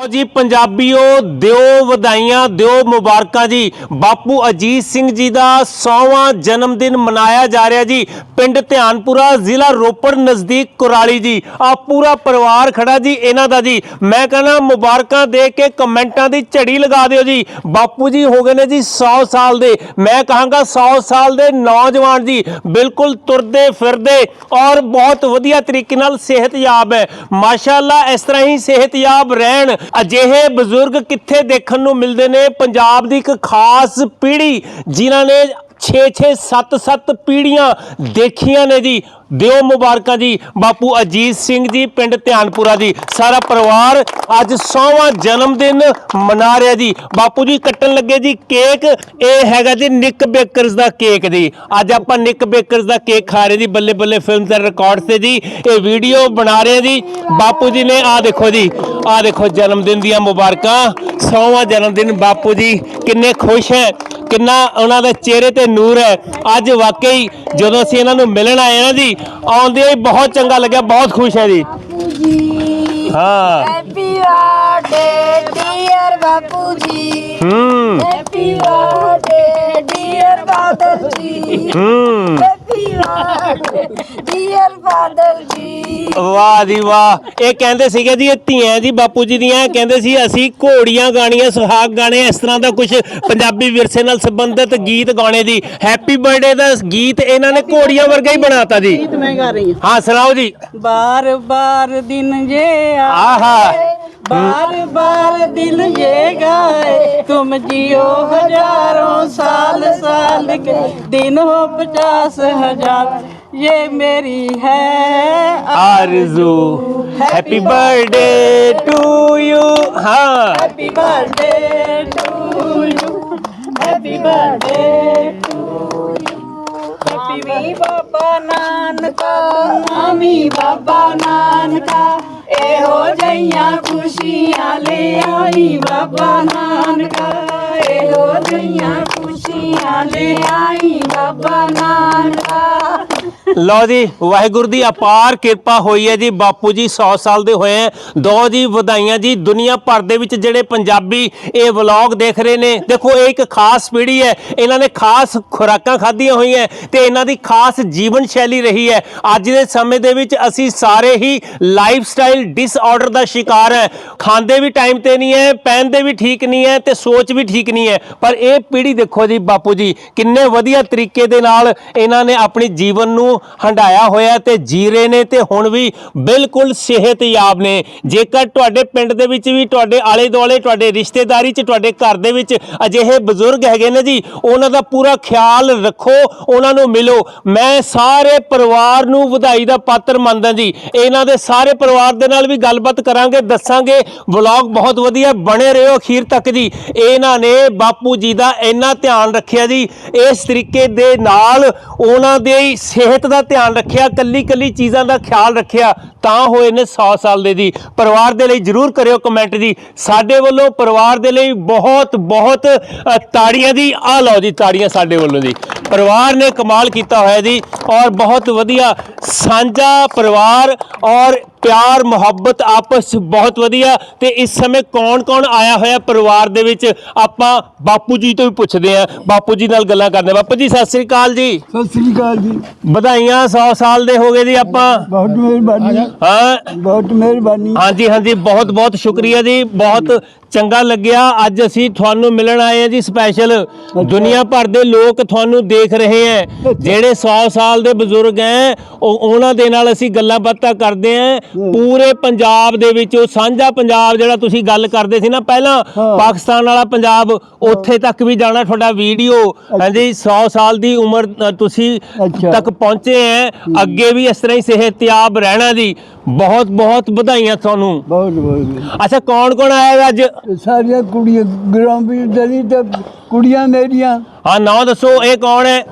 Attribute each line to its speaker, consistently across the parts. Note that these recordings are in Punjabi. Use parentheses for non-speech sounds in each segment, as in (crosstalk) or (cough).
Speaker 1: ਲਓ ਜੀ, ਪੰਜਾਬੀਓ, ਦਿਓ ਵਧਾਈਆਂ, ਦਿਓ ਮੁਬਾਰਕਾਂ ਜੀ। ਬਾਪੂ ਅਜੀਤ ਸਿੰਘ ਜੀ ਦਾ 100ਵਾਂ ਜਨਮ ਦਿਨ ਮਨਾਇਆ ਜਾ ਰਿਹਾ ਜੀ। ਪਿੰਡ ਧਿਆਨਪੁਰਾ, ਜ਼ਿਲ੍ਹਾ ਰੋਪੜ ਨਜ਼ਦੀਕ ਕੁਰਾਲੀ ਜੀ। ਆ ਪੂਰਾ ਪਰਿਵਾਰ ਖੜਾ ਜੀ ਇਹਨਾਂ ਦਾ ਜੀ। ਮੈਂ ਕਹਿੰਦਾ, ਮੁਬਾਰਕਾਂ ਦੇ ਕੇ ਕਮੈਂਟਾਂ ਦੀ ਝੜੀ ਲਗਾ ਦਿਓ ਜੀ। ਬਾਪੂ ਜੀ ਹੋ ਗਏ ਨੇ ਜੀ 100 ਸਾਲ ਦੇ। ਮੈਂ ਕਹਾਂਗਾ 100 ਸਾਲ ਦੇ ਨੌਜਵਾਨ ਜੀ। ਬਿਲਕੁਲ ਤੁਰਦੇ ਫਿਰਦੇ ਔਰ ਬਹੁਤ ਵਧੀਆ ਤਰੀਕੇ ਨਾਲ ਸਿਹਤਯਾਬ ਹੈ। ਮਾਸ਼ਾਅੱਲਾ, ਇਸ ਤਰ੍ਹਾਂ ਹੀ ਸਿਹਤਯਾਬ ਰਹਿਣ ਅਜਿਹੇ ਬਜ਼ੁਰਗ ਕਿੱਥੇ ਦੇਖਣ ਨੂੰ ਮਿਲਦੇ ਨੇ? ਪੰਜਾਬ ਦੀ ਇੱਕ ਖਾਸ ਪੀੜ੍ਹੀ ਜਿਨ੍ਹਾਂ ਨੇ 6-6 7-7 ਪੀੜ੍ਹੀਆਂ ਦੇਖੀਆਂ ਨੇ ਜੀ। ਦਿਓ ਮੁਬਾਰਕਾਂ ਜੀ। ਬਾਪੂ ਅਜੀਤ ਸਿੰਘ ਜੀ, ਪਿੰਡ ਧਿਆਨਪੁਰਾ ਜੀ। ਸਾਰਾ ਪਰਿਵਾਰ ਅੱਜ 100ਵਾਂ ਜਨਮ ਦਿਨ ਮਨਾ ਰਿਹਾ ਜੀ। ਬਾਪੂ ਜੀ, ਕੱਟਣ ਲੱਗੇ ਜੀ ਕੇਕ। ਇਹ ਹੈਗਾ ਜੀ ਨਿਕ ਬੇਕਰਸ ਦਾ ਕੇਕ ਜੀ। ਅੱਜ ਆਪਾਂ ਨਿਕ ਬੇਕਰਸ ਦਾ ਕੇਕ ਖਾ ਰਹੇ ਜੀ। ਬੱਲੇ ਬੱਲੇ ਫਿਲਮ ਤੇ ਰਿਕਾਰਡ ਤੇ ਜੀ। ਇਹ ਵੀਡੀਓ ਬਣਾ ਰਹੇ ਜੀ। ਬਾਪੂ ਜੀ ਨੇ ਆ ਦੇਖੋ ਜੀ। ਆ ਦੇਖੋ ਜਨਮ ਦਿਨ ਦੀਆਂ ਮੁਬਾਰਕਾਂ 100ਵਾਂ ਜਨਮ ਦਿਨ। ਬਾਪੂ ਜੀ ਕਿੰਨੇ ਖੁਸ਼ ਹੈ, ਕਿੰਨਾ ਉਹਨਾਂ ਦੇ ਚਿਹਰੇ ਤੇ ਨੂਰ ਹੈ। ਅੱਜ ਵਾਕਈ ਜਦੋਂ ਅਸੀਂ ਇਹਨਾਂ ਨੂੰ ਮਿਲਣ ਆਏ ਨਾ ਜੀ ਆਉਂਦੇ ਹੀ ਬਹੁਤ ਚੰਗਾ ਲੱਗਿਆ, ਬਹੁਤ ਖੁਸ਼ ਹੈ ਜੀ।
Speaker 2: ਜੀ।
Speaker 1: ਹਾਂ।
Speaker 2: ਹੈਪੀ ਬਰਥਡੇ ਡੀਅਰ ਬਾਪੂ ਜੀ
Speaker 1: ਹੂੰ।
Speaker 2: ਹੈਪੀ ਬਰਥਡੇ ਡੀਅਰ ਫਾਦਰ ਜੀ
Speaker 1: ਹੂੰ।
Speaker 2: ਹੈਪੀ ਬਰਥਡੇ ਡੀਅਰ ਫਾਦਰ ਜੀ
Speaker 1: ਵਾਹ ਜੀ ਵਾਹ। ਇਹ ਕਹਿੰਦੇ ਸੀਗੇ ਜੀ ਇਹ ਧੀਆਂ ਜੀ ਬਾਪੂ ਜੀ ਦੀਆਂ ਇਹ ਕਹਿੰਦੇ ਸੀ ਅਸੀਂ ਘੋੜੀਆਂ ਗਾਣੀਆਂ ਸੁਹਾਗ ਗਾਣੇ ਇਸ ਤਰ੍ਹਾਂ ਦਾ ਕੁਝ ਪੰਜਾਬੀ ਵਿਰਸੇ ਨਾਲ ਸੰਬੰਧਿਤ ਗੀਤ ਗਾਣੇ ਜੀ। ਹੈਪੀ ਬਰਥਡੇ ਦਾ ਗੀਤ ਇਹਨਾਂ ਨੇ ਘੋੜੀਆਂ ਵਰਗਾ ਹੀ ਬਣਾਤਾ ਜੀ।
Speaker 3: ਗੀਤ ਮੈਂ ਗਾ ਰਹੀ
Speaker 1: ਹਾਂ। ਸੁਣਾਓ ਜੀ।
Speaker 3: ਹਾਂ ਬਾਰ ਬਾਰ ਦਿਨ ਜੇ
Speaker 1: गया
Speaker 3: बार बार दिल ये गाए तुम जियो हज़ारों साल साल के दिन हो पचास हज़ार। ये मेरी है
Speaker 1: आरज़ू। हैप्पी बर्थडे टू यू हाँ।
Speaker 3: Happy birthday to you happy birthday to बाबा नानका मामी बाबा नानका ਇਹੋ ਜਈਆਂ ਖੁਸ਼ੀਆਂ ਲੈ ਆਈ ਬਾਬਾ ਨਾਨਕਾ। ਇਹੋ ਜਈਆਂ ਖੁਸ਼ੀਆਂ ਲੈ ਆਈ ਬਾਬਾ ਨਾਨਕਾ।
Speaker 1: ਲਓ ਜੀ, ਵਾਹਿਗੁਰੂ ਦੀ ਅਪਾਰ ਕਿਰਪਾ ਹੋਈ ਹੈ ਜੀ। ਬਾਪੂ ਜੀ 100 ਸਾਲ ਦੇ ਹੋਏ ਹੈ। ਦੋ ਜੀ ਵਧਾਈਆਂ ਜੀ। ਦੁਨੀਆ ਭਰ ਦੇ ਵਿੱਚ ਜਿਹੜੇ ਪੰਜਾਬੀ ਇਹ ਵਲੌਗ ਦੇਖ ਰਹੇ ਨੇ, ਦੇਖੋ, ਇਹ ਇੱਕ ਖਾਸ ਪੀੜ੍ਹੀ ਹੈ। ਇਹਨਾਂ ਨੇ ਖਾਸ ਖੁਰਾਕਾਂ ਖਾਧੀਆਂ ਹੋਈਆਂ ਤੇ ਇਹਨਾਂ ਦੀ ਖਾਸ ਜੀਵਨ ਸ਼ੈਲੀ ਰਹੀ ਹੈ। ਅੱਜ ਦੇ ਸਮੇਂ ਦੇ ਵਿੱਚ ਅਸੀਂ ਸਾਰੇ ਹੀ ਲਾਈਫ ਸਟਾਈਲ ਡਿਸਆਰਡਰ ਦਾ ਸ਼ਿਕਾਰ ਹੈ। ਖਾਂਦੇ ਵੀ ਟਾਈਮ ਤੇ ਨਹੀਂ ਹੈ, ਪਹਿਨਦੇ ਵੀ ਠੀਕ ਨਹੀਂ ਹੈ ਤੇ ਸੋਚ ਵੀ ਠੀਕ ਨਹੀਂ ਹੈ। ਪਰ ਇਹ ਪੀੜ੍ਹੀ ਦੇਖੋ ਜੀ, ਬਾਪੂ ਜੀ, ਕਿੰਨੇ ਵਧੀਆ ਤਰੀਕੇ ਦੇ ਨਾਲ ਇਹਨਾਂ ਨੇ ਆਪਣੀ ਜੀਵਨ ਨੂੰ ਹੰਡਾਇਆ ਹੋਇਆ ਤੇ ਜੀ ਰਹੇ ਨੇ ਤੇ ਹੁਣ ਵੀ ਬਿਲਕੁਲ ਸਿਹਤਯਾਬ ਨੇ। ਜੇਕਰ ਤੁਹਾਡੇ ਪਿੰਡ ਦੇ ਵਿੱਚ ਵੀ ਤੁਹਾਡੇ ਆਲੇ ਦੁਆਲੇ ਤੁਹਾਡੇ ਰਿਸ਼ਤੇਦਾਰੀ 'ਚ, ਤੁਹਾਡੇ ਘਰ ਦੇ ਵਿੱਚ ਅਜਿਹੇ ਬਜ਼ੁਰਗ ਹੈਗੇ ਨੇ ਜੀ, ਉਹਨਾਂ ਦਾ ਪੂਰਾ ਖਿਆਲ ਰੱਖੋ, ਉਹਨਾਂ ਨੂੰ ਮਿਲੋ। ਮੈਂ ਸਾਰੇ ਪਰਿਵਾਰ ਨੂੰ ਵਧਾਈ ਦਾ ਪਾਤਰ ਮੰਨਦਾ ਜੀ। ਇਹਨਾਂ ਦੇ ਸਾਰੇ ਪਰਿਵਾਰ ਦੇ ਨਾਲ ਵੀ ਗੱਲਬਾਤ ਕਰਾਂਗੇ, ਦੱਸਾਂਗੇ। ਵਲੌਗ ਬਹੁਤ ਵਧੀਆ ਬਣੇ ਰਹੋ ਅਖੀਰ ਤੱਕ ਜੀ। ਇਹਨਾਂ ਨੇ ਬਾਪੂ ਜੀ ਦਾ ਇੰਨਾ ਧਿਆਨ ਰੱਖਿਆ ਜੀ। ਇਸ ਤਰੀਕੇ ਦੇ ਨਾਲ ਉਹਨਾਂ ਦੇ ਸਿਹਤ ਸਿਹਤ ਦਾ ਧਿਆਨ ਰੱਖਿਆ ਕੱਲੀ ਕੱਲੀ ਚੀਜ਼ਾਂ ਦਾ ਖਿਆਲ ਰੱਖਿਆ, ਤਾਂ ਹੋਏ ਨੇ 100 ਸਾਲ ਦੇ ਜੀ ਪਰਿਵਾਰ ਦੇ ਲਈ ਜਰੂਰ ਕਰਿਓ ਕਮੈਂਟ ਜੀ। ਸਾਡੇ ਵੱਲੋਂ ਪਰਿਵਾਰ ਦੇ ਲਈ ਬਹੁਤ ਬਹੁਤ ਤਾੜੀਆਂ ਦੀ ਆ ਲਓ ਜੀ ਤਾੜੀਆਂ ਸਾਡੇ ਵੱਲੋਂ ਜੀ। ਪਰਿਵਾਰ ਨੇ ਕਮਾਲ ਕੀਤਾ ਹੋਇਆ ਜੀ ਔਰ ਬਹੁਤ ਵਧੀਆ ਸਾਂਝਾ ਪਰਿਵਾਰ ਔਰ ਪਿਆਰ ਮੁਹੱਬਤ ਆਪਸ ਬਹੁਤ ਵਧੀਆ ਤੇ ਇਸ ਸਮੇਂ ਕੌਣ-ਕੌਣ ਆਇਆ ਹੋਇਆ ਪਰਿਵਾਰ ਦੇ ਵਿੱਚ? ਆਪਾਂ ਬਾਪੂ ਜੀ ਤੋਂ ਵੀ ਪੁੱਛਦੇ ਆਂ ਬਾਪੂ ਜੀ ਨਾਲ ਗੱਲਾਂ ਕਰਦੇ ਹਾਂ। ਬਾਪੂ ਜੀ ਸਤਿ ਸ੍ਰੀ ਅਕਾਲ ਜੀ।
Speaker 4: ਸਤਿ ਸ੍ਰੀ ਅਕਾਲ ਜੀ।
Speaker 1: ਵਧਾਈਆਂ 100 ਸਾਲ ਦੇ ਹੋ ਗਏ ਜੀ ਆਪਾਂ।
Speaker 4: ਬਹੁਤ ਮਿਹਰਬਾਨੀ।
Speaker 1: ਹਾਂ।
Speaker 4: ਬਹੁਤ ਮਿਹਰਬਾਨੀ।
Speaker 1: ਹਾਂਜੀ ਹਾਂਜੀ ਬਹੁਤ ਬਹੁਤ ਸ਼ੁਕਰੀਆ ਜੀ। ਬਹੁਤ ਚੰਗਾ ਲੱਗਿਆ। ਅੱਜ ਅਸੀਂ ਤੁਹਾਨੂੰ ਮਿਲਣ ਆਏ ਹਾਂ ਜੀ ਸਪੈਸ਼ਲ। ਦੁਨੀਆ ਭਰ ਦੇ ਲੋਕ ਤੁਹਾਨੂੰ ਦੇਖ ਰਹੇ ਹੈ। ਜਿਹੜੇ 100 ਸਾਲ ਦੇ ਬਜ਼ੁਰਗ ਉਹ ਉਹਨਾਂ ਦੇ ਨਾਲ ਅਸੀਂ ਗੱਲਾਂ ਬਾਤਾਂ ਕਰਦੇ ਹਾਂ। ਪੂਰੇ ਪੰਜਾਬ ਦੇ ਵਿੱਚ ਉਹ ਸਾਂਝਾ ਪੰਜਾਬ ਜਿਹੜਾ ਤੁਸੀਂ ਗੱਲ ਕਰਦੇ ਸੀ ਨਾ ਪਹਿਲਾਂ। ਪਾਕਿਸਤਾਨ ਵਾਲਾ ਪੰਜਾਬ ਉੱਥੇ ਤੱਕ ਵੀ ਜਾਣਾ ਤੁਹਾਡਾ ਵੀਡੀਓ। ਹਾਂਜੀ 100 ਸਾਲ ਦੀ ਉਮਰ ਤੁਸੀਂ। ਤੱਕ ਪਹੁੰਚੇ ਹੈ। ਅੱਗੇ ਵੀ ਇਸ ਤਰ੍ਹਾਂ ਹੀ ਸਿਹਤਯਾਬ ਰਹਿਣਾ ਜੀ। ਬਹੁਤ ਬਹੁਤ ਵਧਾਈਆਂ ਤੁਹਾਨੂੰ।
Speaker 4: ਬਹੁਤ ਬਹੁਤ
Speaker 1: ਅੱਛਾ ਕੌਣ ਕੌਣ ਆਇਆ ਅੱਜ?
Speaker 4: ਸਾਰੀਆਂ ਕੁੜੀਆਂ ਗ੍ਰਾਮੀ ਦਲੀ ਤੇ ਕੁੜੀਆਂ ਮੇਰੀਆਂ।
Speaker 1: ਹਾਂ ਨਾਂ ਦੱਸੋ ਇਹ ਕੌਣ ਹੈ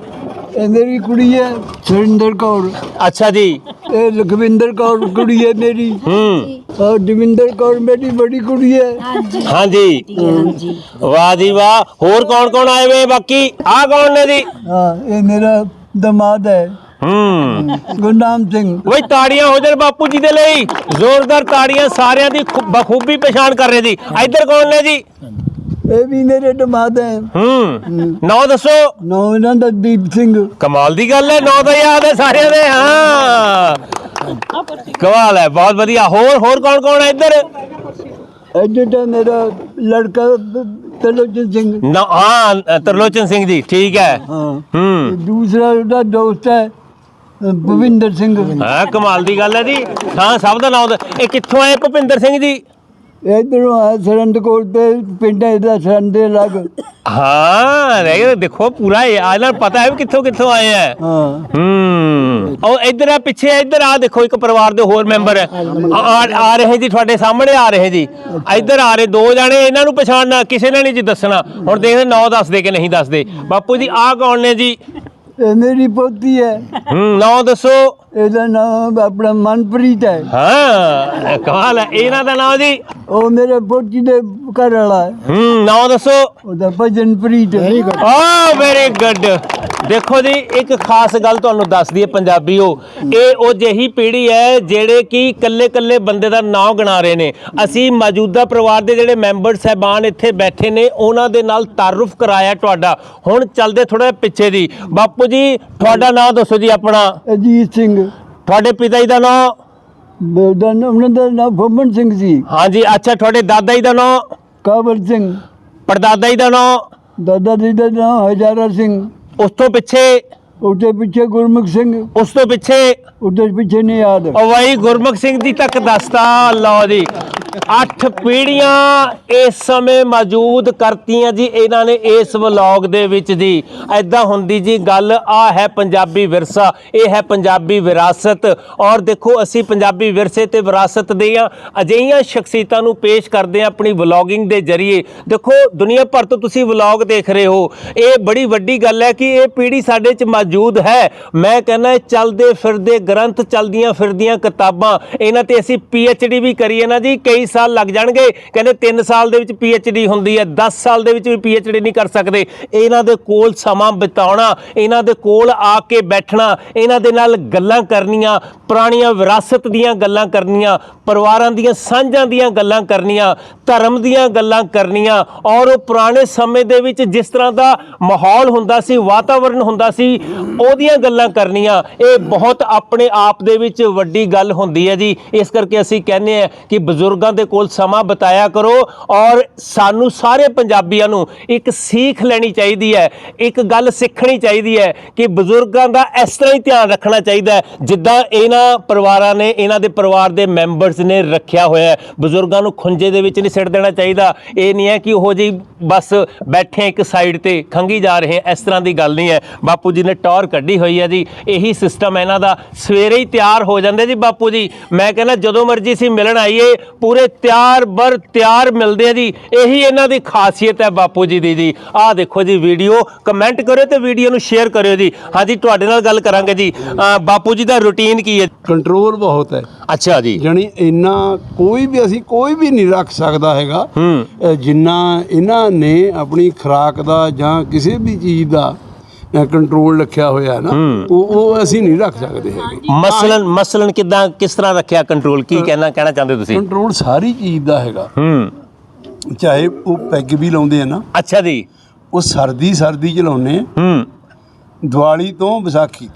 Speaker 4: ਇਹ ਮੇਰੀ ਕੁੜੀ ਹੈ ਸੁਰਿੰਦਰ ਕੌਰ।
Speaker 1: ਅੱਛਾ ਜੀ।
Speaker 4: ਇਹ ਲਖਵਿੰਦਰ ਕੌਰ ਕੁੜੀ ਹੈ ਮੇਰੀ।
Speaker 1: ਹੂੰ।
Speaker 4: ਔਰ ਦਵਿੰਦਰ ਕੌਰ ਮੇਰੀ ਬੜੀ ਕੁੜੀ ਹੈ।
Speaker 1: ਹਾਂਜੀ। ਵਾਹ ਜੀ ਵਾਹ। ਹੋਰ ਕੌਣ ਕੌਣ ਆਏ ਵੇ ਬਾਕੀ? ਆਹ ਕੌਣ ਨੇ ਜੀ?
Speaker 4: ਹਾਂ ਇਹ ਮੇਰਾ ਦਮਾਦ ਹੈ।
Speaker 1: ਹੂੰ।
Speaker 4: ਗੁਰਨਾਮ ਸਿੰਘ।
Speaker 1: ਵਈ ਤਾੜੀਆਂ ਹੋ ਜਾਣ ਬਾਪੂ ਜੀ ਦੇ ਲਈ। ਜ਼ੋਰਦਾਰ ਤਾੜੀਆਂ ਸਾਰਿਆਂ ਦੀ ਬਖੂਬੀ ਪਛਾਣ ਕਰ ਰਹੇ ਜੀ। ਇੱਧਰ ਕੌਣ ਨੇ ਜੀ?
Speaker 4: ਇਹ ਵੀ ਮੇਰੇ ਦਮਾਦ ਹੈ।
Speaker 1: ਹੂੰ। ਨਾਂ ਦੱਸੋ।
Speaker 4: ਨੌ ਇਹਨਾਂ ਦਾ ਦੀਪ ਸਿੰਘ।
Speaker 1: ਕਮਾਲ ਦੀ ਗੱਲ ਹੈ ਨਾਂ ਤਾਂ ਯਾਦ ਹੈ ਸਾਰਿਆਂ ਦੇ ਹਾਂ। ਕਮਾਲ ਹੈ ਬਹੁਤ ਵਧੀਆ। ਹੋਰ ਹੋਰ ਕੌਣ ਕੌਣ ਹੈ ਇੱਧਰ?
Speaker 4: ਐਡਿਟਰ ਮੇਰਾ ਲੜਕਾ ਤਲੋਚਨ ਸਿੰਘ।
Speaker 1: ਨਾ ਹਾਂ ਤਰਲੋਚਨ ਸਿੰਘ ਜੀ ਠੀਕ ਹੈ।
Speaker 4: ਹਾਂ। ਦੂਸਰਾ ਉਹਦਾ ਦੋਸਤ ਹੈ ਅ, ਭੁਪਿੰਦਰ ਸਿੰਘ।
Speaker 1: ਹਾਂ ਕਮਾਲ ਦੀ ਗੱਲ ਹੈ ਜੀ। ਹਾਂ ਸਭ ਦਾ ਨਾਮ ਇਹ ਕਿੱਥੋਂ ਆਏ ਭੁਪਿੰਦਰ ਸਿੰਘ ਜੀ?
Speaker 4: ਇਧਰੋਂ ਆ ਸਰੰਦ ਕੋਲ ਤੇ ਪਿੰਡ ਇਹਦਾ ਸਰੰਦ ਦੇ ਲੱਗ
Speaker 1: ਹਾਂ ਰਹਿ ਦੇਖੋ ਪੂਰਾ ਇਹ ਆ ਨਾਲ ਪਤਾ ਹੈ ਵੀ ਕਿੱਥੋਂ ਕਿੱਥੋਂ ਆਏ ਆ।
Speaker 4: ਹਾਂ।
Speaker 1: ਹੂੰ। ਉਹ ਇੱਧਰ ਆ ਪਿੱਛੇ ਇੱਧਰ ਆ ਦੇਖੋ ਇੱਕ ਪਰਿਵਾਰ ਦੇ ਹੋਰ ਮੈਂਬਰ। ਆ ਆ- ਆ ਰਹੇ ਜੀ ਤੁਹਾਡੇ ਸਾਹਮਣੇ ਆ ਰਹੇ ਜੀ। ਇੱਧਰ ਆ ਰਹੇ ਦੋ ਜਾਣੇ ਇਹਨਾਂ ਨੂੰ ਪਛਾਣਨਾ ਕਿਸੇ ਨੇ ਨਹੀਂ ਜੀ ਦੱਸਣਾ। ਹੁਣ ਦੇਖਦੇ ਨਾਂ ਦੱਸਦੇ ਕਿ ਨਹੀਂ ਦੱਸਦੇ। ਬਾਪੂ ਜੀ ਆਹ ਕੌਣ ਨੇ ਜੀ?
Speaker 4: ਇਹ ਮੇਰੀ ਪੋਤੀ ਹੈ।
Speaker 1: ਹੂੰ ਨਾਂ ਦੱਸੋ।
Speaker 4: ਇਹਦਾ ਨਾਮ ਆਪਣਾ ਮਨਪ੍ਰੀਤ ਹੈ।
Speaker 1: ਹਾਂ ਕਮਾਲ ਹੈ। ਇਹਨਾਂ ਦਾ ਨਾਮ ਜੀ?
Speaker 4: ਉਹ ਮੇਰੇ ਪੋਤੀ ਦੇ ਘਰ ਵਾਲਾ ਹੈ।
Speaker 1: ਹੂੰ ਨਾਂ ਦੱਸੋ।
Speaker 4: ਉਹਦਾ ਭਜਨਪ੍ਰੀਤ ਹੈ।
Speaker 1: ਆ ਵੈਰੀ ਗੁੱਡ ਦੇਖੋ ਜੀ ਇੱਕ ਖਾਸ ਗੱਲ ਤੁਹਾਨੂੰ ਦੱਸ ਦਈਏ ਪੰਜਾਬੀਓ ਇਹ ਉਹ ਜਿਹੀ ਪੀੜ੍ਹੀ ਹੈ ਜਿਹੜੇ ਕਿ ਇਕੱਲੇ ਇਕੱਲੇ ਬੰਦੇ ਦਾ ਨਾਂ ਗਿਣਾ ਰਹੇ ਨੇ। ਅਸੀਂ ਮੌਜੂਦਾ ਪਰਿਵਾਰ ਦੇ ਜਿਹੜੇ ਮੈਂਬਰ ਸਹਿਬਾਨ ਇੱਥੇ ਬੈਠੇ ਨੇ ਉਹਨਾਂ ਦੇ ਨਾਲ ਤਾਰੁਫ ਕਰਾਇਆ ਤੁਹਾਡਾ। ਹੁਣ ਚੱਲਦੇ ਥੋੜਾ ਪਿੱਛੇ ਦੀ ਬਾਪੂ ਜੀ ਤੁਹਾਡਾ ਨਾਂ ਦੱਸੋ ਜੀ ਆਪਣਾ।
Speaker 4: ਅਜੀਤ ਸਿੰਘ।
Speaker 1: ਤੁਹਾਡੇ ਪਿਤਾ ਜੀ ਦਾ ਨਾਂ?
Speaker 4: ਉਹਦਾ ਨਾਮ ਉਹਨਾਂ ਦਾ ਨਾਮ ਫੁੰਮਣ ਸਿੰਘ ਸੀ।
Speaker 1: ਹਾਂਜੀ ਅੱਛਾ ਤੁਹਾਡੇ ਦਾਦਾ ਜੀ ਦਾ ਨਾਂ?
Speaker 4: ਕਾਬਲ ਸਿੰਘ।
Speaker 1: ਪੜਦਾਦਾ ਜੀ ਦਾ ਨਾਂ?
Speaker 4: ਦਾਦਾ ਜੀ ਦਾ ਨਾਮ ਹਜ਼ਾਰਾ ਸਿੰਘ।
Speaker 1: ਉਸ ਤੋਂ ਪਿੱਛੇ
Speaker 4: ਉਹਦੇ ਪਿੱਛੇ ਗੁਰਮੁਖ ਸਿੰਘ।
Speaker 1: ਉਸ ਤੋਂ ਪਿੱਛੇ
Speaker 4: ਉਹਦੇ ਪਿੱਛੇ ਨਹੀਂ ਯਾਦ
Speaker 1: ਉਹ ਬਾਈ ਗੁਰਮੁਖ ਸਿੰਘ ਜੀ ਤੱਕ ਦੱਸਤਾ। ਲਓ ਜੀ। ਅੱਠ ਪੀੜ੍ਹੀਆਂ ਇਸ ਸਮੇਂ ਮੌਜੂਦ ਕਰਤੀਆਂ ਜੀ, ਇਹਨਾਂ ਨੇ ਇਸ ਵਲੌਗ ਦੇ ਵਿੱਚ ਜੀ ਐਦਾਂ ਹੁੰਦੀ ਜੀ, ਗੱਲ ਆ ਹੈ ਪੰਜਾਬੀ ਵਿਰਸਾ, ਇਹ ਹੈ ਪੰਜਾਬੀ ਵਿਰਾਸਤ। ਔਰ ਦੇਖੋ, ਅਸੀਂ ਪੰਜਾਬੀ ਵਿਰਸੇ ਤੇ ਵਿਰਾਸਤ ਦੀਆਂ ਅਜਿਹੀਆਂ ਸ਼ਖਸੀਅਤਾਂ ਨੂੰ ਪੇਸ਼ ਕਰਦੇ ਹਾਂ ਆਪਣੀ ਵਲੌਗਿੰਗ ਦੇ ਜ਼ਰੀਏ। ਦੇਖੋ, ਦੁਨੀਆ ਭਰ ਤੋਂ ਤੁਸੀਂ ਵਲੌਗ ਦੇਖ ਰਹੇ ਹੋ। ਇਹ ਬੜੀ ਵੱਡੀ ਗੱਲ ਹੈ ਕਿ ਇਹ ਪੀੜ੍ਹੀ ਸਾਡੇ 'ਚ ਮੌਜੂਦ ਹੈ। ਮੈਂ ਕਹਿੰਦਾ ਚੱਲਦੇ ਫਿਰਦੇ ਗ੍ਰੰਥ, ਚੱਲਦੀਆਂ ਫਿਰਦੀਆਂ ਕਿਤਾਬਾਂ, ਇਹਨਾਂ ਤੇ ਅਸੀਂ ਡੀ ਵੀ ਕਰੀਏ ਨਾ ਜੀ, ਕਈ ਸਾਲ ਲੱਗ ਜਾਣਗੇ। ਕਹਿੰਦੇ 3 ਸਾਲ ਦੇ ਵਿੱਚ ਡੀ ਹੁੰਦੀ ਹੈ 10 ਸਾਲ ਦੇ ਵਿੱਚ ਵੀ ਡੀ ਨਹੀਂ ਕਰ ਸਕਦੇ। ਇਹਨਾਂ ਦੇ ਕੋਲ ਸਮਾਂ ਬਿਤਾਉਣਾ, ਇਹਨਾਂ ਦੇ ਕੋਲ ਆ ਕੇ ਬੈਠਣਾ, ਇਹਨਾਂ ਦੇ ਨਾਲ ਗੱਲਾਂ ਕਰਨੀਆਂ, ਪੁਰਾਣੀਆਂ ਵਿਰਾਸਤ ਦੀਆਂ ਗੱਲਾਂ ਕਰਨੀਆਂ, ਪਰਿਵਾਰਾਂ ਦੀਆਂ ਸਾਂਝਾਂ ਦੀਆਂ ਗੱਲਾਂ ਕਰਨੀਆਂ, ਧਰਮ ਦੀਆਂ ਗੱਲਾਂ ਕਰਨੀਆਂ, ਔਰ ਉਹ ਪੁਰਾਣੇ ਸਮੇਂ ਦੇ ਵਿੱਚ ਜਿਸ ਤਰ੍ਹਾਂ ਦਾ ਮਾਹੌਲ ਹੁੰਦਾ ਸੀ ਵਾਤਾਵਰਣ ਹੁੰਦਾ ਸੀ, ਉਹਦੀਆਂ ਗੱਲਾਂ ਕਰਨੀਆਂ। ਇਹ ਬਹੁਤ ਆਪਣੇ ਆਪ ਦੇ ਵਿੱਚ ਵੱਡੀ ਗੱਲ ਹੁੰਦੀ ਹੈ ਜੀ। ਇਸ ਕਰਕੇ ਅਸੀਂ ਕਹਿੰਦੇ ਆ ਕਿ ਬਜ਼ੁਰਗਾਂ ਦੇ ਕੋਲ ਸਮਾਂ ਬਿਤਾਇਆ ਕਰੋ ਔਰ ਸਾਨੂੰ ਸਾਰੇ ਪੰਜਾਬੀਆਂ ਨੂੰ ਇੱਕ ਸੀਖ ਲੈਣੀ ਚਾਹੀਦੀ ਹੈ, ਇੱਕ ਗੱਲ ਸਿੱਖਣੀ ਚਾਹੀਦੀ ਹੈ ਕਿ ਬਜ਼ੁਰਗਾਂ ਦਾ ਇਸ ਤਰ੍ਹਾਂ ਹੀ ਧਿਆਨ ਰੱਖਣਾ ਚਾਹੀਦਾ ਹੈ, ਜਿੱਦਾਂ ਇਹਨਾਂ ਪਰਿਵਾਰਾਂ ਨੇ, ਇਹਨਾਂ ਦੇ ਪਰਿਵਾਰ ਦੇ ਮੈਂਬਰਸ ਨੇ ਰੱਖਿਆ ਹੋਇਆ ਹੈ। ਬਜ਼ੁਰਗਾਂ ਨੂੰ ਖੁੰਝੇ ਦੇ ਵਿੱਚ ਨਹੀਂ ਸਿੱਟ ਦੇਣਾ ਚਾਹੀਦਾ। ਇਹ ਨਹੀਂ ਹੈ ਕਿ ਉਹ ਜੀ ਬਸ ਬੈਠੇ ਇੱਕ ਸਾਈਡ ਤੇ ਖੰਗੀ ਜਾ ਰਹੇ ਇਸ ਤਰ੍ਹਾਂ ਦੀ ਗੱਲ ਨਹੀਂ ਹੈ। ਬਾਪੂ ਜੀ ਨੇ ਟੌਰ ਕੱਢੀ ਹੋਈ ਹੈ ਜੀ, ਇਹੀ ਸਿਸਟਮ ਇਹਨਾਂ ਦਾ। ਸਵੇਰੇ ਹੀ ਤਿਆਰ ਹੋ ਜਾਂਦੇ ਜੀ ਬਾਪੂ ਜੀ। ਮੈਂ ਕਹਿੰਦਾ ਜਦੋਂ ਮਰਜ਼ੀ ਸੀ ਮਿਲਣ ਆਈਏ, ਪੂਰੇ ਤਿਆਰ ਬਰ ਤਿਆਰ ਮਿਲਦੇ ਆ ਜੀ ਇਹੀ ਇਹਨਾਂ ਦੀ ਖਾਸੀਅਤ ਹੈ ਬਾਪੂ ਜੀ ਦੀ ਜੀ। ਆਹ ਦੇਖੋ ਜੀ ਵੀਡੀਓ ਕਮੈਂਟ ਕਰਿਓ ਤੇ ਵੀਡੀਓ ਨੂੰ ਸ਼ੇਅਰ ਕਰਿਓ ਜੀ। ਹਾਂਜੀ ਤੁਹਾਡੇ ਨਾਲ ਗੱਲ ਕਰਾਂਗੇ ਜੀ। ਅਹ ਬਾਪੂ ਜੀ ਦਾ ਰੁਟੀਨ ਕੀ ਹੈ?
Speaker 5: ਕੰਟਰੋਲ ਬਹੁਤ ਹੈ।
Speaker 1: ਅੱਛਾ ਜੀ।
Speaker 5: ਜਾਣੀ ਇੰਨਾ ਕੋਈ ਵੀ ਅਸੀਂ ਕੋਈ ਵੀ ਨਹੀਂ ਰੱਖ ਸਕਦਾ ਹੈਗਾ।
Speaker 1: ਹੂੰ।
Speaker 5: ਅ, ਜਿੰਨਾ ਇਹਨਾਂ ਨੇ ਆਪਣੀ ਖੁਰਾਕ ਦਾ ਜਾਂ ਕਿਸੇ ਵੀ ਚੀਜ਼ ਦਾ ਕੰਟਰੋਲ ਰੱਖਿਆ ਹੋਇਆ ਨਾ ਉਹ ਉਹ ਅਸੀਂ ਨਹੀਂ ਰੱਖ ਸਕਦੇ ਹੈਗੇ।
Speaker 1: ਮਸਲਨ ਮਸਲਨ ਕਿਦਾਂ ਕਿਸ ਤਰ੍ਹਾਂ ਰੱਖਿਆ ਕੰਟਰੋਲ ਕੀ ਕਹਿਣਾ ਕਹਿਣਾ ਚਾਹੁੰਦੇ ਤੁਸੀਂ?
Speaker 5: ਕੰਟਰੋਲ ਸਾਰੀ ਚੀਜ਼ ਦਾ ਹੈਗਾ।
Speaker 1: ਹੂੰ।
Speaker 5: ਚਾਹੇ ਉਹ ਪੈਗ ਵੀ ਲਾਉਂਦੇ ਆ ਨਾ
Speaker 1: ਅੱਛਾ ਜੀ।
Speaker 5: ਉਹ ਸਰਦੀ ਸਰਦੀ ਚ ਲਾਉਂਦੇ ਆ।
Speaker 1: ਹੂੰ।
Speaker 5: ਦੀਵਾਲੀ ਤੋਂ ਵਿਸਾਖੀ।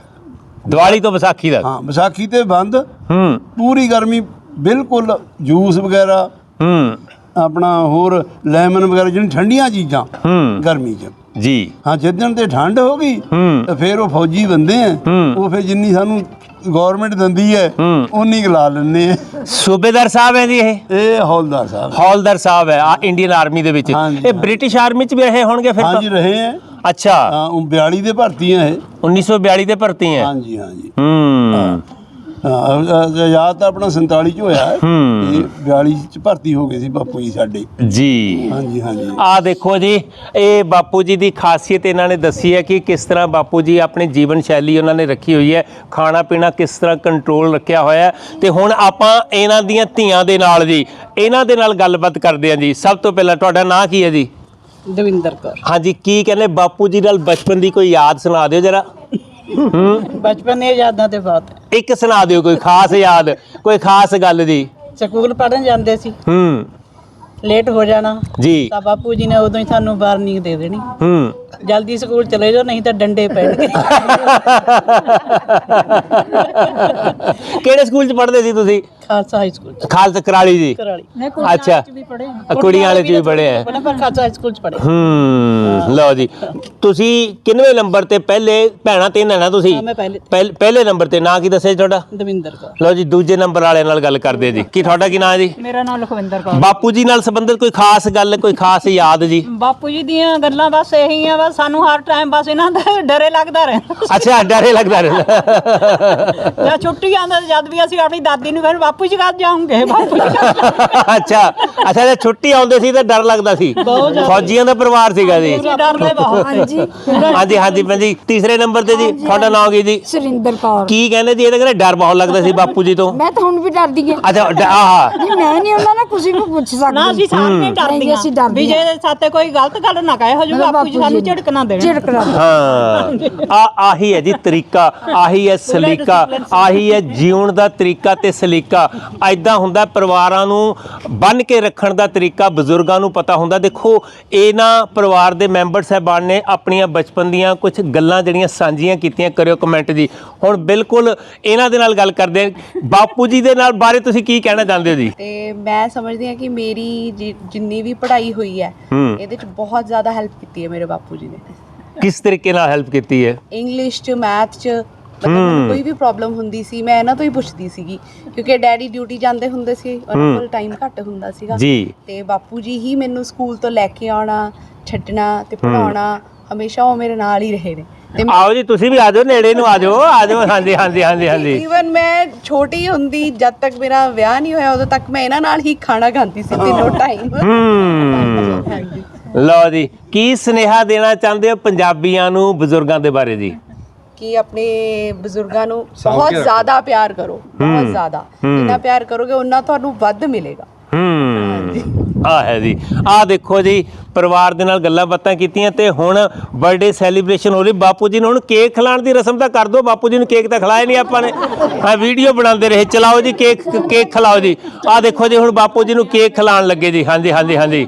Speaker 1: ਦੀਵਾਲੀ ਤੋਂ ਵਿਸਾਖੀ ਤੱਕ?
Speaker 5: ਹਾਂ ਵਿਸਾਖੀ ਤੇ ਬੰਦ।
Speaker 1: ਹੂੰ।
Speaker 5: ਪੂਰੀ ਗਰਮੀ ਬਿਲਕੁਲ ਜੂਸ ਵਗੈਰਾ
Speaker 1: ਹੂੰ।
Speaker 5: ਆਪਣਾ ਹੋਰ ਲੈਮਨ ਵਗੈਰਾ ਜਿਹੜੀਆਂ ਠੰਡੀਆਂ ਚੀਜ਼ਾਂ
Speaker 1: ਹੂੰ।
Speaker 5: ਗਰਮੀ 'ਚ।
Speaker 1: ਜੀ।
Speaker 5: ਹਾਂ ਜਿੱਦਣ ਤੇ ਠੰਡ ਹੋ ਗਈ
Speaker 1: ਹੂੰ।
Speaker 5: ਤਾਂ ਫਿਰ ਉਹ ਫੌਜੀ ਬੰਦੇ ਆ। ਉਹ ਫਿਰ ਜਿੰਨੀ ਸਾਨੂੰ ਗਵਰਨਮੈਂਟ ਦਿੰਦੀ ਹੈ। ਉਨੀ ਕੁ ਲਾ ਲੈਂਦੇ ਆ।
Speaker 1: ਸੂਬੇਦਾਰ ਸਾਹਿਬ ਹੈ ਜੀ ਇਹ?
Speaker 5: ਇਹ ਹੌਲਦਾਰ ਸਾਹਿਬ।
Speaker 1: ਹੌਲਦਾਰ ਸਾਹਿਬ ਹੈ ਆ ਇੰਡੀਅਨ ਆਰਮੀ ਦੇ ਵਿੱਚ।
Speaker 5: ਹਾਂਜੀ,
Speaker 1: ਇਹ ਬ੍ਰਿਟਿਸ਼ ਆਰਮੀ ਚ ਵੀ ਰਹੇ ਹੋਣਗੇ ਫਿਰ ਤਾਂ?
Speaker 5: ਹਾਂਜੀ ਰਹੇ ਆ।
Speaker 1: ਅੱਛਾ।
Speaker 5: ਹਾਂ, ਉਹ 42 ਦੇ ਭਰਤੀ ਆ ਇਹ।
Speaker 1: 1942 ਦੇ ਭਰਤੀ ਹੈ।
Speaker 5: ਹਾਂਜੀ ਹਾਂਜੀ।
Speaker 1: ਹੂੰ।
Speaker 5: ਆਜ਼ਾਦ ਤਾਂ ਆਪਣਾ 47 ਚ ਹੋਇਆ ਹੈ। ਤੇ 42 ਚ ਭਰਤੀ ਹੋ ਗਏ ਸੀ ਬਾਪੂ ਜੀ ਸਾਡੇ।
Speaker 1: ਜੀ।
Speaker 5: ਹਾਂਜੀ ਹਾਂਜੀ।
Speaker 1: ਆ ਦੇਖੋ ਜੀ ਇਹ ਬਾਪੂ ਜੀ ਦੀ ਖਾਸੀਅਤ ਇਹਨਾਂ ਨੇ ਦੱਸੀ ਹੈ ਕਿ ਕਿਸ ਤਰ੍ਹਾਂ ਬਾਪੂ ਜੀ ਆਪਣੀ ਜੀਵਨ ਸ਼ੈਲੀ ਉਹਨਾਂ ਨੇ ਰੱਖੀ ਹੋਈ ਹੈ ਖਾਣਾ ਪੀਣਾ ਕਿਸ ਤਰ੍ਹਾਂ ਕੰਟਰੋਲ ਰੱਖਿਆ ਹੋਇਆ ਹੈ। ਤੇ ਹੁਣ ਆਪਾਂ ਇਹਨਾਂ ਦੀਆਂ ਧੀਆਂ ਦੇ ਨਾਲ ਜੀ ਇਹਨਾਂ ਦੇ ਨਾਲ ਗੱਲਬਾਤ ਕਰਦੇ ਹਾਂ ਜੀ। ਸਭ ਤੋਂ ਪਹਿਲਾਂ ਤੁਹਾਡਾ ਨਾਂ ਕੀ ਹੈ ਜੀ?
Speaker 3: ਦਵਿੰਦਰ ਕੌਰ।
Speaker 1: ਹਾਂਜੀ ਕੀ ਕਹਿੰਦੇ ਬਾਪੂ ਜੀ ਨਾਲ ਬਚਪਨ ਦੀ ਕੋਈ ਯਾਦ ਸੁਣਾ ਦਿਓ ਜਰਾ। ਹੂੰ
Speaker 3: ਬਚਪਨ ਦੀਆਂ ਯਾਦਾਂ ਤੇ ਬਹੁਤ
Speaker 1: ਇੱਕ ਸੁਣਾ ਦਿਓ ਕੋਈ ਖਾਸ ਯਾਦ ਕੋਈ ਖਾਸ ਗੱਲ ਦੀ।
Speaker 3: ਸਕੂਲ ਪੜਨ ਜਾਂਦੇ ਸੀ।
Speaker 1: ਹੂੰ।
Speaker 3: ਲੇਟ ਹੋ ਜਾਣਾ।
Speaker 1: ਜੀ।
Speaker 3: ਤਾਂ ਬਾਪੂ ਜੀ ਨੇ ਉਦੋਂ ਹੀ ਸਾਨੂੰ ਵਾਰਨਿੰਗ ਦੇ ਦੇਣੀ।
Speaker 1: ਹੂੰ।
Speaker 3: ਜਲਦੀ ਸਕੂਲ ਚਲੇ ਜਾਓ ਨਹੀਂ ਤਾਂ ਡੰਡੇ ਪੈਣਗੇ।
Speaker 1: ਕਿਹੜੇ ਸਕੂਲ ਚ ਪੜ੍ਹਦੇ ਸੀ ਤੁਸੀਂ?
Speaker 3: ਖਾਲਸਾ ਹਾਈ ਸਕੂਲ ਚ।
Speaker 1: ਖਾਲਸਾ ਕਰਾਲੀ ਜੀ।
Speaker 3: ਕਰਾਲੀ।
Speaker 1: ਅੱਛਾ। ਕੁੜੀਆਂ ਵਾਲੇ ਚ ਵੀ ਪੜ੍ਹੇ ਆ।
Speaker 3: ਬੜਾ ਪਰ ਖਾਲਸਾ ਹਾਈ ਸਕੂਲ ਚ ਪੜੇ
Speaker 1: ਹੂੰ ਲਓ ਜੀ। ਤੁਸੀਂ ਕਿੰਨਵੇਂ ਨੰਬਰ ਤੇ ਪਹਿਲੇ ਭੈਣਾ ਤਿੰਨ ਹੈ ਨਾ ਤੁਸੀਂ?
Speaker 3: ਹਾਂ, ਮੈਂ ਪਹਿਲੇ।
Speaker 1: ਪਹਿਲ- ਪਹਿਲੇ ਨੰਬਰ ਤੇ ਨਾਂ ਕੀ ਦੱਸਿਆ ਜੀ ਤੁਹਾਡਾ?
Speaker 3: ਦਵਿੰਦਰ ਕੌਰ।
Speaker 1: ਲਓ ਜੀ ਦੂਜੇ ਨੰਬਰ ਵਾਲੇ ਨਾਲ ਗੱਲ ਕਰਦੇ ਜੀ। ਕੀ ਤੁਹਾਡਾ ਕੀ ਨਾਂ ਹੈ ਜੀ?
Speaker 6: ਮੇਰਾ ਨਾਮ ਲਖਵਿੰਦਰ ਕੌਰ।
Speaker 1: ਬਾਪੂ ਜੀ ਨਾਲ ਸੰਬੰਧਿਤ ਕੋਈ ਖਾਸ ਗੱਲ ਕੋਈ ਖਾਸ ਯਾਦ ਜੀ?
Speaker 6: ਬਾਪੂ ਜੀ ਦੀਆਂ ਗੱਲਾਂ ਬਸ ਇਹੀ ਆ ਬਸ ਸਾਨੂੰ ਹਰ ਟਾਈਮ ਬਸ ਇਹਨਾਂ ਦਾ ਡਰੇ ਲੱਗਦਾ ਰਹਿੰਦਾ।
Speaker 1: ਅੱਛਾ ਡਰੇ ਲੱਗਦਾ ਰਹਿੰਦਾ।
Speaker 6: ਜਾਂ ਛੁੱਟੀ ਆਉਂਦਾ ਤੇ ਜਦ ਵੀ ਅਸੀਂ ਆਪਣੀ ਦਾਦੀ ਨੂੰ ਕਹਿੰਦੇ ਬਾਪੂ ਜੀ ਕਦ ਜਾਉਂਗੇ ਬਾਪੂ ਜੀ ਕਦ ਜਾਊਂਗੇ?"
Speaker 1: ਅੱਛਾ ਅੱਛਾ ਜੇ ਛੁੱਟੀ ਆਉਂਦੇ ਸੀ ਤਾਂ ਡਰ ਲੱਗਦਾ ਸੀ। ਫੌਜੀਆਂ ਦਾ ਪਰਿਵਾਰ ਸੀਗਾ ਜੀ।
Speaker 6: ਡਰਦੇ ਬਹੁਤ।
Speaker 2: ਹਾਂਜੀ।
Speaker 1: ਹਾਂਜੀ ਹਾਂਜੀ ਭੈਣ ਜੀ ਤੀਸਰੇ ਨੰਬਰ ਤੇ ਜੀ ਤੁਹਾਡਾ ਨਾਮ ਕੀ ਜੀ?
Speaker 2: ਸੁਰਿੰਦਰ ਕੌਰ।
Speaker 1: ਕੀ ਕਹਿੰਦੇ ਜੀ ਇਹਦੇ ਕਹਿੰਦੇ ਡਰ ਬਹੁਤ ਲੱਗਦਾ ਸੀ ਬਾਪੂ ਜੀ ਤੋਂ।
Speaker 2: ਮੈਂ ਤਾਂ ਹੁਣ ਵੀ ਡਰਦੀ ਹਾਂ।
Speaker 1: ਅੱਛਾ ਆਹਾ।
Speaker 2: ਨਹੀਂ ਮੈਂ ਨਹੀਂ ਉਹਨਾਂ ਨਾਲ ਕਿਸੇ ਨੂੰ ਪੁੱਛ
Speaker 6: ਨਾ
Speaker 2: ਸਕਦੀ।
Speaker 6: ਅਸੀਂ ਸਾਰੀਆਂ
Speaker 2: ਨਹੀਂ,
Speaker 6: ਡਰਦੀਆਂ
Speaker 2: ਅਸੀਂ ਡਰਦੀਆਂ।
Speaker 6: ਵੀ ਜੇ ਸਾਤੇ ਕੋਈ ਗਲਤ ਗੱਲ ਨਾ ਕਹੇ ਹਜੂ
Speaker 2: ਮੇਰਾ
Speaker 6: ਬਾਪੂ ਜੀ ਸਾਨੂੰ ਝਿੜਕ ਨਾ ਦੇਣ।
Speaker 2: ਝਿੜਕ ਨਾ ਦੇਣ।
Speaker 1: ਹਾਂ। ਆ ਆਹੀ ਹੈ ਜੀ ਤਰੀਕਾ ਆਹੀ ਹੈ ਸਲੀਕਾ ਆਹੀ ਹੈ ਜੀਉਣ ਦਾ ਤਰੀਕਾ ਤੇ ਸਲੀਕਾ। ਐਦਾਂ ਹੁੰਦਾ ਪਰਿਵਾਰਾਂ ਨੂੰ ਬੰਨ ਕੇ ਰੱਖਣ ਦਾ ਤਰੀਕਾ ਬਜ਼ੁਰਗਾਂ ਨੂੰ ਪਤਾ ਹੁੰਦਾ। ਦੇਖੋ ਇਹਨਾਂ ਪਰਿਵਾਰ ਦੇ ਮੈਂਬਰ ਸਾਹਿਬਾਨ ਨੇ ਆਪਣੀਆਂ ਬਚਪਨ ਦੀਆਂ ਕੁਝ ਗੱਲਾਂ ਜਿਹੜੀਆਂ ਸਾਂਝੀਆਂ ਕੀਤੀਆਂ ਕਰਿਓ ਕਮੈਂਟ ਜੀ। ਹੁਣ ਬਿਲਕੁਲ ਇਹਨਾਂ ਦੇ ਨਾਲ ਗੱਲ ਕਰਦੇ ਹਾਂ। ਬਾਪੂ ਜੀ ਦੇ ਨਾਲ ਬਾਰੇ ਤੁਸੀਂ ਕੀ ਕਹਿਣਾ ਚਾਹੁੰਦੇ ਹੋ ਜੀ?
Speaker 7: ਤੇ ਮੈਂ ਸਮਝਦੀ ਹਾਂ ਕਿ ਮੇਰੀ ਜਿ- ਜਿੰਨੀ ਵੀ ਪੜ੍ਹਾਈ ਹੋਈ ਹੈ
Speaker 1: ਹੂੰ।
Speaker 7: ਇਹਦੇ ਚ ਬਹੁਤ ਜ਼ਿਆਦਾ ਹੈਲਪ ਕੀਤੀ ਹੈ ਮੇਰੇ ਬਾਪੂ ਜੀ ਨੇ।
Speaker 1: ਕਿਸ ਤਰੀਕੇ ਨਾਲ ਹੈਲਪ ਕੀਤੀ ਹੈ?
Speaker 7: ਇੰਗਲਿਸ਼ ਚ ਮੈਥ ਚ ਮਤਲਬ ਮੈਨੂੰ ਕੋਈ ਵੀ ਪ੍ਰੋਬਲਮ ਹੁੰਦੀ ਸੀ ਮੈਂ ਇਹਨਾਂ ਤੋਂ ਹੀ ਪੁੱਛਦੀ ਸੀਗੀ ਕਿਉਂਕਿ ਡੈਡੀ ਡਿਊਟੀ ਜਾਂਦੇ ਹੁੰਦੇ ਸੀ ਉਹਨਾਂ ਕੋਲ ਟਾਈਮ ਘੱਟ ਹੁੰਦਾ ਸੀਗਾ।
Speaker 1: ਜੀ।
Speaker 7: ਤੇ ਬਾਪੂ ਜੀ ਹੀ ਮੈਨੂੰ ਸਕੂਲ ਤੋਂ ਲੈ ਕੇ ਆਉਣਾ ਛੱਡਣਾ ਤੇ ਪੜਾਉਣਾ ਹਮੇਸ਼ਾ ਉਹ ਮੇਰੇ ਨਾਲ ਹੀ ਰਹੇ ਨੇ। ਤੇ
Speaker 1: ਆਓ ਜੀ ਤੁਸੀਂ ਵੀ ਆ ਜਾਓ ਨੇੜੇ ਨੂੰ ਆ ਜਾਓ। (laughs) ਆ ਜਾਓ ਹਾਂਜੀ ਹਾਂਜੀ ਹਾਂਜੀ ਹਾਂਜੀ।
Speaker 7: ਈਵਨ ਮੈਂ ਛੋਟੀ ਹੁੰਦੀ ਜਦ ਤੱਕ ਮੇਰਾ ਵਿਆਹ ਨਹੀਂ ਹੋਇਆ ਉਦੋਂ ਤੱਕ ਮੈਂ ਇਹਨਾਂ ਨਾਲ ਹੀ ਖਾਣਾ ਖਾਂਦੀ ਸੀ ਤਿੰਨੋਂ ਟਾਈਮ
Speaker 1: ਹੂੰ। ਲਓ ਜੀ ਕੀ ਸੁਨੇਹਾ ਦੇਣਾ ਚਾਹੁੰਦੇ ਹੋ ਪੰਜਾਬੀਆਂ ਨੂੰ ਬਜ਼ੁਰਗਾਂ ਦੇ ਬਾਰੇ ਜੀ?
Speaker 7: ਕਿ ਆਪਣੇ ਬਜ਼ੁਰਗਾਂ ਨੂੰ ਬਹੁਤ ਜ਼ਿਆਦਾ ਪਿਆਰ ਕਰੋ ਬਹੁਤ ਜ਼ਿਆਦਾ। ਜਿੰਨਾ ਪਿਆਰ ਕਰੋਗੇ ਉਨਾ ਤੁਹਾਨੂੰ ਵੱਧ ਮਿਲੇਗਾ।
Speaker 1: ਆ ਹੈ ਜੀ। ਆ ਦੇਖੋ ਜੀ ਪਰਿਵਾਰ ਦੇ ਨਾਲ ਗੱਲਾਂ ਬਾਤਾਂ ਕੀਤੀਆਂ ਤੇ ਹੁਣ ਬਰਥਡੇ ਸੈਲੀਬ੍ਰੇਸ਼ਨ ਹੋ ਰਹੀ। ਬਾਪੂ ਜੀ ਨੂੰ ਹੁਣ ਕੇਕ ਖਿਲਾਉਣ ਦੀ ਰਸਮ ਤਾਂ ਕਰ ਦਿਓ ਬਾਪੂ ਜੀ ਨੂੰ ਕੇਕ ਤਾਂ ਖਿਲਾਇਆ ਨਹੀਂ ਆਪਾਂ ਨੇ। ਹਾਂ ਵੀਡੀਓ ਬਣਾਉਂਦੇ ਰਹੇ। ਚਲਾਓ ਜੀ ਕੇਕ ਕੇਕ ਖਿਲਾਓ ਜੀ। ਆ ਦੇਖੋ ਜੀ ਹੁਣ ਬਾਪੂ ਜੀ ਨੂੰ ਕੇਕ ਖਿਲਾਉਣ ਲੱਗੇ ਜੀ। ਹਾਂਜੀ ਹਾਂਜੀ ਹਾਂਜੀ।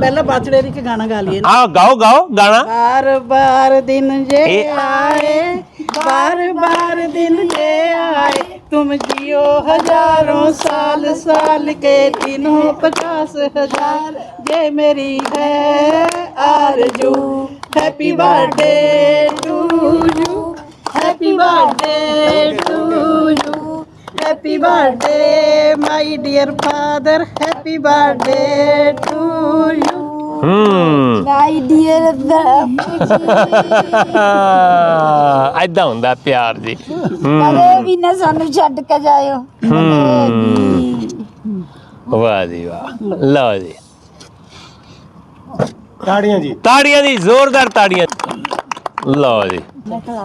Speaker 3: ਪਹਿਲਾਂ ਬਰਥਡੇ ਦੀ ਗਾਣਾ ਗਾ ਲਈਏ
Speaker 1: ਆ ਗਾਓ ਗਾਓ ਗਾਣਾ।
Speaker 3: ਬਾਰ ਬਾਰ ਦਿਨ ਜੇ ਆਏ ਬਾਰ ਬਾਰ ਦਿਨ ਜੇ तुम जियो हज़ारों साल साल के दिनों पचास हज़ार। ये मेरी है आरज़ू। Happy birthday to you happy birthday to you happy birthday my dear father happy birthday to you
Speaker 1: ਹੂੰ।
Speaker 2: ਮਾਈ ਡੀਅਰ
Speaker 1: ਐਦਾਂ ਹੁੰਦਾ ਪਿਆਰ ਜੀ।
Speaker 2: ਕਦੇ ਵੀ ਨਾ ਸਾਨੂੰ ਛੱਡ ਕੇ ਜਾਇਓ।
Speaker 1: ਵਾਹ ਜੀ ਵਾਹ। ਲਓ ਜੀ। ਤਾੜੀਆਂ ਜੀ। ਤਾੜੀਆਂ ਦੀ ਜ਼ੋਰਦਾਰ ਤਾੜੀਆਂ। ਲਓ ਜੀ।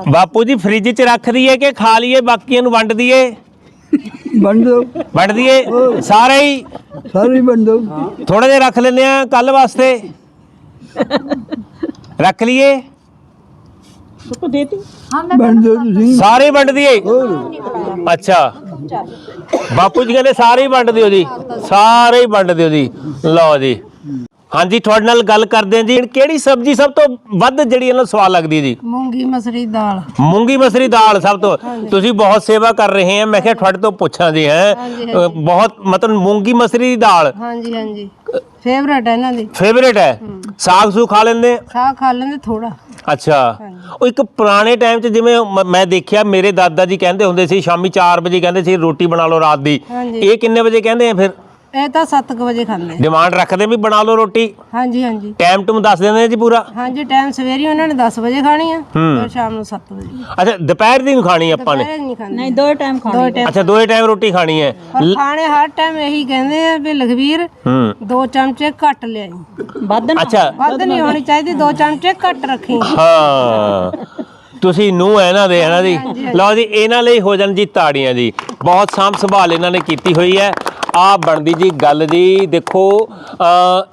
Speaker 1: ਬਾਪੂ ਜੀ ਫ੍ਰਿਜ 'ਚ ਰੱਖ ਦਈਏ ਕਿ ਖਾ ਲਈਏ ਬਾਕੀਆਂ ਨੂੰ ਵੰਡ ਦਈਏ?
Speaker 4: ਵੰਡ ਦੋ
Speaker 1: ਵੰਡ ਦਈਏ ਸਾਰੇ ਹੀ।
Speaker 4: ਸਾਰੇ ਵੰਡ ਦੋ
Speaker 1: ਥੋੜਾ ਜਿਹਾ ਰੱਖ ਲੈਂਦੇ ਆ ਕੱਲ ਵਾਸਤੇ। ਰੱਖ ਲਈਏ।
Speaker 4: ਵੰਡ ਦੋ ਤੁਸੀਂ।
Speaker 1: ਸਾਰੇ ਵੰਡ ਦਈਏ। ਅੱਛਾ। ਬਾਪੂ ਜੀ ਕਹਿੰਦੇ ਸਾਰੇ ਹੀ ਵੰਡ ਦਿਓ ਜੀ। ਸਾਰੇ ਹੀ ਵੰਡ ਦਿਓ ਜੀ। ਲਓ ਜੀ। ਹਾਂਜੀ ਤੁਹਾਡੇ ਨਾਲ ਗੱਲ ਕਰਦੇ ਹਾਂ ਜੀ। ਕਿਹੜੀ ਸਬਜ਼ੀ ਸਭ ਤੋਂ ਵੱਧ ਜਿਹੜੀ ਇਹਨਾਂ ਨੂੰ ਸਵਾਦ ਲੱਗਦੀ ਜੀ?
Speaker 2: ਮੂੰਗੀ ਮਸਰੀ ਦਾਲ।
Speaker 1: ਮੂੰਗੀ ਮਸਰੀ ਦਾਲ ਸਭ ਤੋਂ। ਤੁਸੀਂ ਬਹੁਤ ਸੇਵਾ ਕਰ ਰਹੇ ਆ ਮੈਂ ਕਿਹਾ ਤੁਹਾਡੇ ਤੋਂ ਪੁੱਛਾਂ ਜੀ ਹੈ। ਬਹੁਤ ਮਤਲਬ ਮੂੰਗੀ ਮਸਰੀ ਦੀ ਦਾਲ।
Speaker 2: ਹਾਂਜੀ ਹਾਂਜੀ। ਫੇਵਰਟ ਹੈ ਇਹਨਾਂ ਦੀ।
Speaker 1: ਫੇਵਰੇਟ ਹੈ? ਸਾਗ ਸੂ ਖਾ ਲੈਂਦੇ?
Speaker 2: ਖਾ ਖਾ ਲੈਂਦੇ ਥੋੜਾ
Speaker 1: ਅੱਛਾ। ਉਹ ਇੱਕ ਪੁਰਾਣੇ ਟਾਈਮ 'ਚ ਜਿਵੇਂ ਮੈਂ ਦੇਖਿਆ ਮੇਰੇ ਦਾਦਾ ਜੀ ਕਹਿੰਦੇ ਹੁੰਦੇ ਸੀ ਸ਼ਾਮੀ 4 ਵਜੇ ਕਹਿੰਦੇ ਸੀ ਰੋਟੀ ਬਣਾ ਲਓ ਰਾਤ ਦੀ। ਇਹ ਕਿੰਨੇ ਵਜੇ ਕਹਿੰਦੇ ਆ ਫਿਰ?
Speaker 2: ਇਹ ਤਾਂ 7 ਵਜੇ ਖਾਂਦੇ
Speaker 1: ਡਿਮਾਂਡ ਰੱਖਦੇ ਵੀ ਬਣਾ ਲਓ ਰੋਟੀ?
Speaker 2: ਹਾਂਜੀ ਹਾਂਜੀ।
Speaker 1: ਟਾਈਮ ਟੂਮ ਦੱਸ ਦਿੰਦੇ ਜੀ ਪੂਰਾ?
Speaker 2: ਹਾਂਜੀ ਟਾਈਮ ਸਵੇਰੀ ਉਹਨਾਂ ਨੇ 10 ਵਜੇ ਖਾਣੀ ਆ ਫਿਰ ਸ਼ਾਮ ਨੂੰ 7 ਵਜੇ।
Speaker 1: ਅੱਛਾ ਦੁਪਹਿਰ ਦੀ ਨਹੀਂ ਖਾਣੀ ਆਪਾਂ ਨੇ?
Speaker 2: ਦੁਪਹਿਰੇ ਨਹੀਂ ਖਾਂਦੇ।
Speaker 6: ਨਹੀਂ ਦੋ ਟਾਈਮ ਖਾਣਾ
Speaker 1: ਅੱਛਾ ਦੋਏ ਟਾਈਮ ਰੋਟੀ ਖਾਣੀ ਹੈ।
Speaker 2: ਖਾਣੇ ਹਰ ਟਾਈਮ ਇਹੀ ਕਹਿੰਦੇ ਆ ਵੀ ਲਖਵੀਰ
Speaker 1: ਹੂੰ।
Speaker 2: ਦੋ ਚਮਚੇ ਘੱਟ ਲਿਆਈ।
Speaker 6: ਵੱਧ ਨਾ
Speaker 1: ਅੱਛਾ।
Speaker 2: ਵੱਧ ਨਹੀਂ ਹੋਣੀ ਚਾਹੀਦੀ ਦੋ ਚਮਚੇ ਘੱਟ ਰੱਖੀ।
Speaker 1: ਹਾਂ। ਤੁਸੀਂ ਨੂੰ ਹੈ ਨਾ ਦੇ ਇਹਨਾਂ ਦੀ ਲਓ ਜੀ ਇਹਨਾਂ ਲਈ ਹੋ ਜਾਣ ਜੀ ਤਾੜੀਆਂ ਜੀ। ਬਹੁਤ ਸਾਂਭ ਸੰਭਾਲ ਇਹਨਾਂ ਨੇ ਕੀਤੀ ਹੋਈ ਹੈ। ਆ ਬਣਦੀ ਜੀ ਗੱਲ ਜੀ। ਦੇਖੋ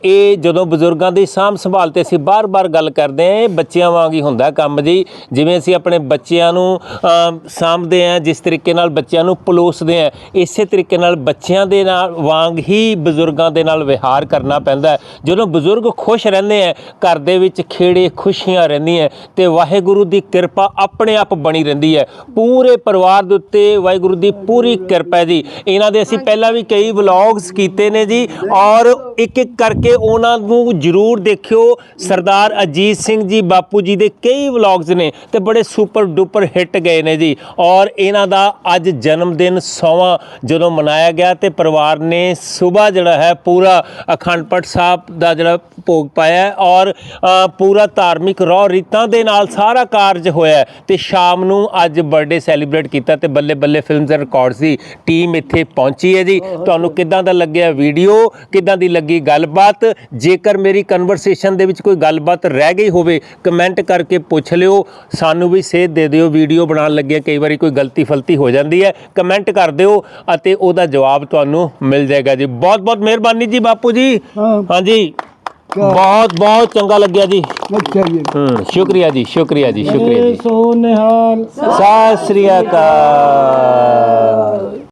Speaker 1: ਇਹ ਜਦੋਂ ਬਜ਼ੁਰਗਾਂ ਦੀ ਸਾਂਭ ਸੰਭਾਲ ਤੇ ਅਸੀਂ ਬਾਰ-ਬਾਰ ਗੱਲ ਕਰਦੇ ਆਂ ਬੱਚਿਆਂ ਵਾਂਗ ਹੀ ਹੁੰਦਾ ਕੰਮ ਜੀ। ਜਿਵੇਂ ਅਸੀਂ ਆਪਣੇ ਬੱਚਿਆਂ ਨੂੰ ਸਾਂਭਦੇ ਆਂ ਜਿਸ ਤਰੀਕੇ ਨਾਲ ਬੱਚਿਆਂ ਨੂੰ ਪਲੋਸਦੇ ਆਂ ਇਸੇ ਤਰੀਕੇ ਨਾਲ ਬੱਚਿਆਂ ਦੇ ਨਾਲ ਵਾਂਗ ਹੀ ਬਜ਼ੁਰਗਾਂ ਦੇ ਨਾਲ ਵਿਹਾਰ ਕਰਨਾ ਪੈਂਦਾ। ਜਦੋਂ ਬਜ਼ੁਰਗ ਖੁਸ਼ ਰਹਿੰਦੇ ਆ ਘਰ ਦੇ ਵਿੱਚ ਖੇੜੇ ਖੁਸ਼ੀਆਂ ਰਹਿੰਦੀਆਂ ਤੇ ਵਾਹਿਗੁਰੂ ਦੀ ਕਿਰਪਾ ਆਪਣੇ ਆਪ ਬਣੀ ਰਹਿੰਦੀ ਹੈ। ਪੂਰੇ ਪਰਿਵਾਰ ਦੇ ਉੱਤੇ ਵਾਹਿਗੁਰੂ ਦੀ ਪੂਰੀ ਕਿਰਪਾ ਜੀ। ਇਹਨਾਂ ਦੇ ਅਸੀਂ ਪਹਿਲਾਂ ਵੀ ਕਈ ਵਲੌਗਸ ਕੀਤੇ ਨੇ ਜੀ। ਔਰ ਇੱਕ ਇੱਕ ਕਰਕੇ ਉਹਨਾਂ ਨੂੰ ਜਰੂਰ ਦੇਖਿਓ। ਸਰਦਾਰ ਅਜੀਤ ਸਿੰਘ ਜੀ ਬਾਪੂ ਜੀ ਦੇ ਕਈ ਵਲੌਗਸ ਨੇ ਤੇ ਬੜੇ ਸੁਪਰ ਡੁਪਰ ਹਿੱਟ ਗਏ ਨੇ ਜੀ। ਔਰ ਇਹਨਾਂ ਦਾ ਅੱਜ ਜਨਮ ਦਿਨ 100ਵਾਂ ਜਦੋਂ ਮਨਾਇਆ ਗਿਆ ਤੇ ਪਰਿਵਾਰ ਨੇ ਸਵੇਰ ਜਿਹੜਾ ਹੈ ਪੂਰਾ ਅਖੰਡ ਪਾਠ ਸਾਹਿਬ ਦਾ ਜਿਹੜਾ ਭੋਗ ਪਾਇਆ ਔਰ ਪੂਰਾ ਧਾਰਮਿਕ ਰੌ ਰੀਤਾਂ ਦੇ ਨਾਲ ਸਾਰਾ ਕਾਰਜ ਹੋਇਆ ਤੇ ਸ਼ਾਮ ਨੂੰ ਅੱਜ ਬਰਥਡੇ ਸੈਲੀਬ੍ਰੇਟ ਕੀਤਾ ਤੇ Balle Balle films and records the team ਇੱਥੇ ਪਹੁੰਚੀ ਹੈ ਜੀ। ਤੁਹਾਨੂੰ ਕਿੱਦਾਂ ਦਾ ਲੱਗਿਆ ਵੀਡੀਓ ਕਿੱਦਾਂ ਦੀ ਲੱਗੀ ਗੱਲਬਾਤ? ਜੇਕਰ ਮੇਰੀ ਕਨਵਰਸੇਸ਼ਨ ਦੇ ਵਿੱਚ ਕੋਈ ਗੱਲਬਾਤ ਰਹਿ ਗਈ ਹੋਵੇ ਕਮੈਂਟ ਕਰਕੇ ਪੁੱਛ ਲਿਓ। ਸਾਨੂੰ ਵੀ ਸੇਧ ਦੇ ਦਿਓ ਵੀਡੀਓ ਬਣਾਉਣ ਲੱਗੇ ਕਈ ਵਾਰੀ ਕੋਈ ਗਲਤੀ ਫਲਤੀ ਹੋ ਜਾਂਦੀ ਹੈ। ਕਮੈਂਟ ਕਰ ਦਿਓ ਅਤੇ ਉਹਦਾ ਜਵਾਬ ਤੁਹਾਨੂੰ ਮਿਲ ਜਾਏਗਾ ਜੀ। ਬਹੁਤ ਬਹੁਤ ਮਿਹਰਬਾਨੀ ਜੀ ਬਾਪੂ ਜੀ।
Speaker 4: ਹਾਂ।
Speaker 1: ਹਾਂਜੀ। ਬਹੁਤ ਬਹੁਤ ਚੰਗਾ ਲੱਗਿਆ ਜੀ।
Speaker 4: ਅੱਛਾ ਜੀ।
Speaker 1: ਹੂੰ ਸ਼ੁਕਰੀਆ ਜੀ ਸ਼ੁਕਰੀਆ ਜੀ ਸ਼ੁਕਰੀਆ ਜੀ।
Speaker 4: ਸੋ ਨਿਹਾਲ।
Speaker 1: ਸਤਿ ਸ੍ਰੀ ਅਕਾਲ।